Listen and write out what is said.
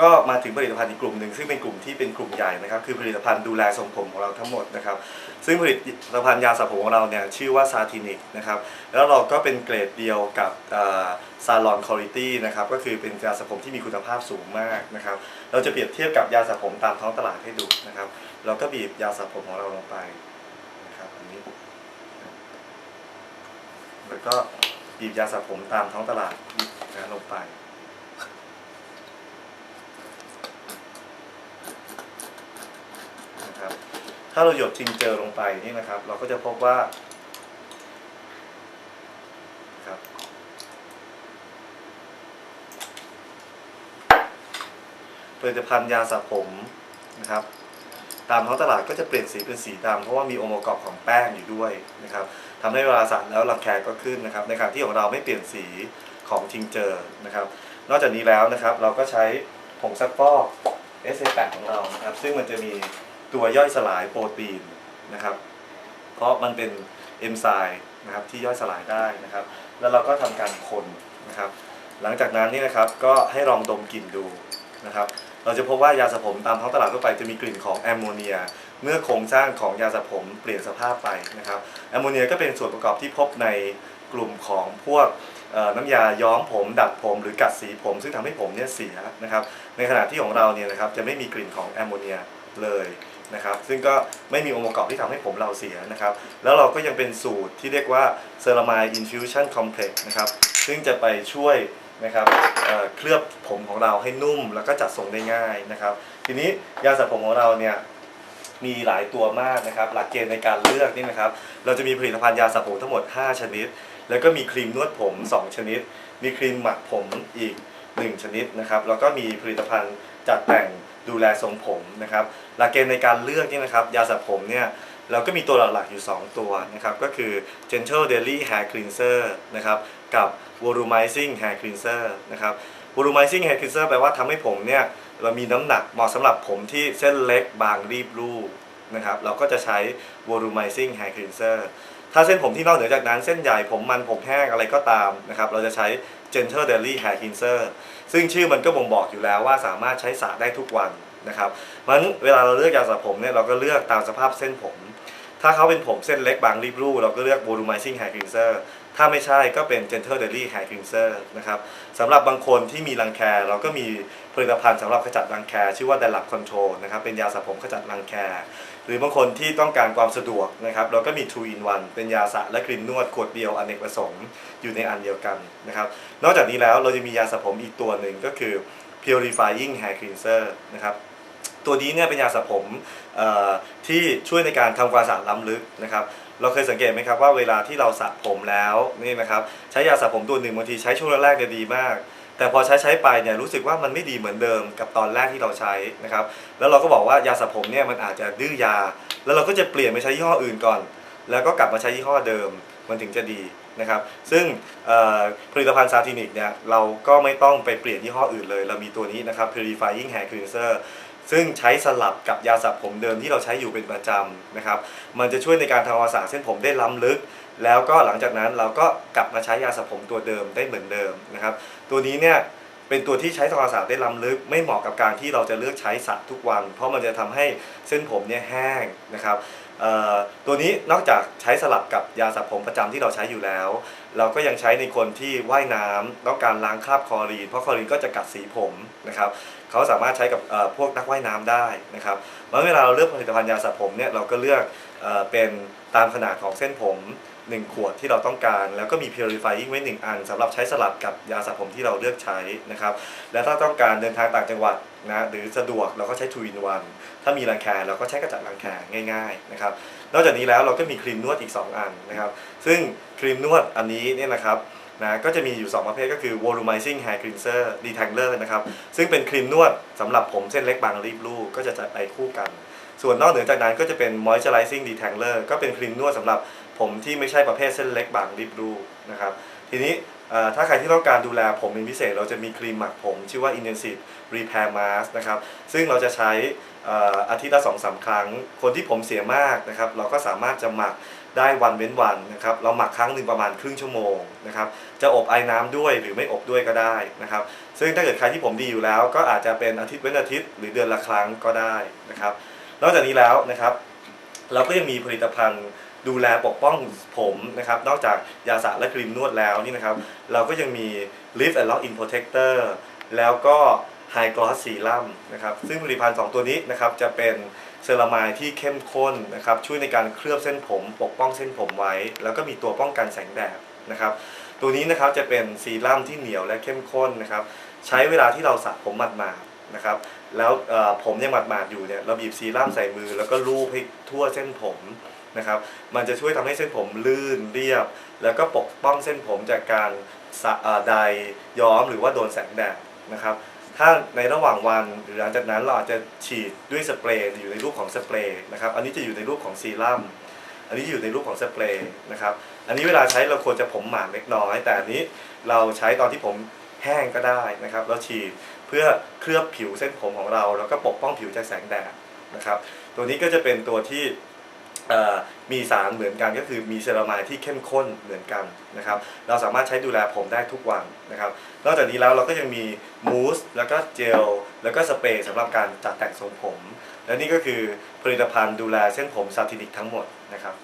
ก็มาถึงผลิตภัณฑ์อีกกลุ่มหนึ่งซึ่งเป็นกลุ่มที่เป็นกลุ่มใหญ่นะครับคือผลิตภัณฑ์ดูแลทรงผมของเราทั้งหมดนะครับซึ่งผลิตภัณฑ์ยาสระผมของเราเนี่ยชื่อว่าซาทินิกนะครับแล้วเราก็เป็นเกรดเดียวกับซาลอนคุณ i t y นะครับก็คือเป็นยาสระผมที่มีคุณภาพสูงมากนะครับเราจะเปรียบเทียบกับยาสระผมตามท้องตลาดให้ดูนะครับเราก็บีบยาสระผมของเราลงไปนะครับอันนี้แล้วก็บีบยาสระผมตามท้องตลาดนะลงไป นะครับ ถ้าเราหยดทิงเจอลงไปนี่นะครับ เราก็จะพบว่าครับผลิตภัณฑ์ยาสระผมนะครับ ตามท้องตลาดก็จะเปลี่ยนสีเป็นสีดำเพราะว่ามีองค์ประกอบของแป้งอยู่ด้วยนะครับทำให้เวลาสระแล้วรังแคก็ขึ้นนะครับ ในขณะที่ของเราไม่เปลี่ยนสีของทิงเจอร์นะครับ นอกจากนี้แล้วนะครับ เราก็ใช้ผงซักฟอก SA8 ของเรานะครับ ซึ่งมันจะมี ตัวย่อยสลายโปรตีนนะครับ เพราะมันเป็นเอนไซม์นะครับที่ย่อยสลายได้นะครับ แล้วเราก็ทำการคนนะครับ หลังจากนั้นนี่นะครับก็ให้ลองดมกลิ่นดูนะครับ เราจะพบว่ายาสระผมตามท้องตลาดทั่วไปจะมีกลิ่นของแอมโมเนีย เมื่อโครงสร้างของยาสระผมเปลี่ยนสภาพไปนะครับ แอมโมเนียก็เป็นส่วนประกอบที่พบในกลุ่มของพวกน้ำยาย้อมผมดัดผมหรือกัดสีผม ซึ่งทำให้ผมเนี่ยเสียนะครับ ในขณะที่ของเราเนี่ยนะครับจะไม่มีกลิ่นของแอมโมเนียเลย นะครับ ซึ่งก็ไม่มีองค์ประกอบที่ทำให้ผมเราเสียนะครับ แล้วเราก็ยังเป็นสูตรที่เรียกว่าเซรามายอินฟิวชั่นคอมเพล็กซ์นะครับ ซึ่งจะไปช่วยนะครับเเคลือบผมของเราให้นุ่มแล้วก็จัดทรงได้ง่ายนะครับ ทีนี้ยาสระผมของเราเนี่ยมีหลายตัวมากนะครับ หลักเกณฑ์ในการเลือกนี่นะครับ เราจะมีผลิตภัณฑ์ยาสระผมทั้งหมด 5 ชนิด แล้วก็มีครีมนวดผม 2 ชนิด มีครีมหมักผมอีก 1 ชนิดนะครับแล้วก็มีผลิตภัณฑ์จัดแต่งดูแลทรงผมนะครับหลักเกณฑ์ในการเลือกนี่นะครับยาสระผมเนี่ยเราก็มีตัวหลักๆอยู่ 2 ตัวนะครับก็คือ Gentle Daily Hair Cleanser นะครับกับ Volumizing Hair Cleanser นะครับ Volumizing Hair Cleanser แปลว่าทำให้ผมเนี่ยเรามีน้ำหนักเหมาะสำหรับผมที่เส้นเล็กบางรีบรูปนะครับเราก็จะใช้ Volumizing Hair Cleanser ถ้าเส้นผมที่นอกเหนือจากนั้นเส้นใหญ่ผมมันผมแห้งอะไรก็ตามนะครับเราจะใช้ Gentle Daily Hair Cleanser ซึ่งชื่อมันก็บ่งบอกอยู่แล้วว่าสามารถใช้สระได้ทุกวันนะครับมันเวลาเราเลือกยาสระผมเนี่ยเราก็เลือกตามสภาพเส้นผม ถ้าเขาเป็นผมเส้นเล็กบางรีบรูเราก็เลือก volumizing hair cleanser ถ้าไม่ใช่ก็เป็น gentle daily hair cleanser นะครับสำหรับบางคนที่มีรังแค เราก็มีผลิตภัณฑ์สำหรับขจัดรังแค ชื่อว่า d a l a p control นะครับเป็นยาสระผมขจัดรังแค หรือบางคนที่ต้องการความสะดวกนะครับเราก็มี2 in 1เป็นยาสระและครีมนวดขวดเดียวอเนกประสงค์อยู่ในอันเดียวกันนะครับนอกจากนี้แล้วเราจะมียาสระผมอีกตัวหนึ่งก็คือ purifying hair cleanser นะครับตัวนี้เนี่ยเป็นยาสระผมที่ช่วยในการทำความสะอาดล้ำลึกนะครับ เราเคยสังเกตไหมครับว่าเวลาที่เราสระผมแล้วนี่นะครับใช้ยาสระผมตัวหนึ่งบางทีใช้ช่วงแรกๆเนี่ยดีมาก แต่พอใช้ใช้ไปเนี่ยรู้สึกว่ามันไม่ดีเหมือนเดิมกับตอนแรกที่เราใช้นะครับแล้วเราก็บอกว่ายาสระผมเนี่ยมันอาจจะดื้อยา แล้วเราก็จะเปลี่ยนไปใช้ยี่ห้ออื่นก่อน แล้วก็กลับมาใช้ยี่ห้อเดิมมันถึงจะดีนะครับซึ่งผลิตภัณฑ์ซาตินิกเนี่ยเราก็ไม่ต้องไปเปลี่ยนยี่ห้ออื่นเลย เรามีตัวนี้นะครับ Purifying Hair Cleanser ซึ่งใช้สลับกับยาสระผมเดิมที่เราใช้อยู่เป็นประจำนะครับ มันจะช่วยในการทำความสะอาดเส้นผมได้ล้ำลึก แล้วก็หลังจากนั้นเราก็กลับมาใช้ยาสระผมตัวเดิมได้เหมือนเดิมนะครับ ตัวนี้เนี่ยเป็นตัวที่ใช้ทำความสะอาดได้ล้ำลึก ไม่เหมาะกับการที่เราจะเลือกใช้สระทุกวัน เพราะมันจะทำให้เส้นผมเนี่ยแห้งนะครับตัวนี้นอกจากใช้สลับกับยาสระผมประจำที่เราใช้อยู่แล้ว เราก็ยังใช้ในคนที่ว่ายน้ำต้องการล้างคราบคลอรีน เพราะคลอรีนก็จะกัดสีผมนะครับเขาสามารถใช้กับพวกนักว่ายน้ำได้นะครับเมื่อเวลาเราเลือกผลิตภัณฑ์ยาสระผมเนี่ยเราก็เลือกเอเป็นตามขนาดของเส้นผม 1 ขวดที่เราต้องการ แล้วก็มี purifying ไว้ 1 อันสำหรับใช้สลับกับยาสระผมที่เราเลือกใช้นะครับและถ้าต้องการเดินทางต่างจังหวัดนะหรือสะดวกเราก็ใช้2 in 1ถ้ามีรังแคเราก็ใช้กระจัดรังแคง่ายๆนะครับ นอกจากนี้แล้วเราก็มีครีมนวดอีก 2 อันนะครับ ซึ่งครีมนวดอันนี้เนี่ยนะครับนะก็จะมีอยู่ 2 ประเภทก็คือ volumizing hair cleanser detangler นะครับ ซึ่งเป็นครีมนวดสำหรับผมเส้นเล็กบางรีบรูปก็จะจัดไปคู่กัน ส่วนนอกเหนือจากนั้นก็จะเป็น moisturizing detangler ก็เป็นครีมนวดสำหรับผมที่ไม่ใช่ประเภทเส้นเล็กบางรีบรูปนะครับ ทีนี้ ถ้าใครที่ต้องการดูแลผมเป็นพิเศษ เราจะมีครีมหมักผม ชื่อว่า intensive repair mask นะครับ ซึ่งเราจะใช้อาทิตย์ละสองสามครั้ง คนที่ผมเสียมากนะครับ เราก็สามารถจะหมักได้วันเว้นวันนะครับ เราหมักครั้งหนึ่งประมาณครึ่งชั่วโมงนะครับ จะอบไอ้น้ำด้วยหรือไม่อบด้วยก็ได้นะครับ ซึ่งถ้าเกิดใครที่ผมดีอยู่แล้ว ก็อาจจะเป็นอาทิตย์เว้นอาทิตย์หรือเดือนละครั้งก็ได้นะครับ นอกจากนี้แล้วนะครับ เราก็ยังมีผลิตภัณฑ์ ดูแลปกป้องผมนะครับ นอกจากยาสระและครีมนวดแล้วนี่นะครับ เราก็ยังมี Lift and Lock In Protector แล้วก็ High Gloss Serum นะครับ ซึ่งผลิตภัณฑ์ 2 ตัวนี้นะครับ จะเป็นเซรามายที่เข้มข้นนะครับ ช่วยในการเคลือบเส้นผม ปกป้องเส้นผมไว้ แล้วก็มีตัวป้องกันแสงแดดนะครับ ตัวนี้นะครับจะเป็นซีรั่มที่เหนียวและเข้มข้นนะครับ ใช้เวลาที่เราสระผมหมาดๆนะครับ แล้วผมยังหมาดๆอยู่เนี่ย เราบีบซีรั่มใส่มือ แล้วก็ลูบให้ทั่วเส้นผม นะครับ มันจะช่วยทำให้เส้นผมลื่นเรียบ แล้วก็ปกป้องเส้นผมจากการสะเอ่อใดย้อมหรือว่าโดนแสงแดดนะครับ ถ้าในระหว่างวันหรือหลังจากนั้นเราอาจจะฉีดด้วยสเปรย์อยู่ในรูปของสเปรย์นะครับ อันนี้จะอยู่ในรูปของซีรั่ม อันนี้อยู่ในรูปของสเปรย์นะครับ อันนี้เวลาใช้เราควรจะผมหมาดเล็กน้อย แต่อันนี้เราใช้ตอนที่ผมแห้งก็ได้นะครับ เราฉีดเพื่อเคลือบผิวเส้นผมของเรา แล้วก็ปกป้องผิวจากแสงแดดนะครับ ตัวนี้ก็จะเป็นตัวที่ มีสารเหมือนกันก็คือมีเซรามายที่เข้มข้นเหมือนกันนะครับ เราสามารถใช้ดูแลผมได้ทุกวันนะครับ นอกจากนี้แล้วเราก็ยังมีมูสแล้วก็เจล แล้วก็สเปรย์สำหรับการจัดแต่งทรงผม และนี่ก็คือผลิตภัณฑ์ดูแลเส้นผมซาตินิกทั้งหมดนะครับ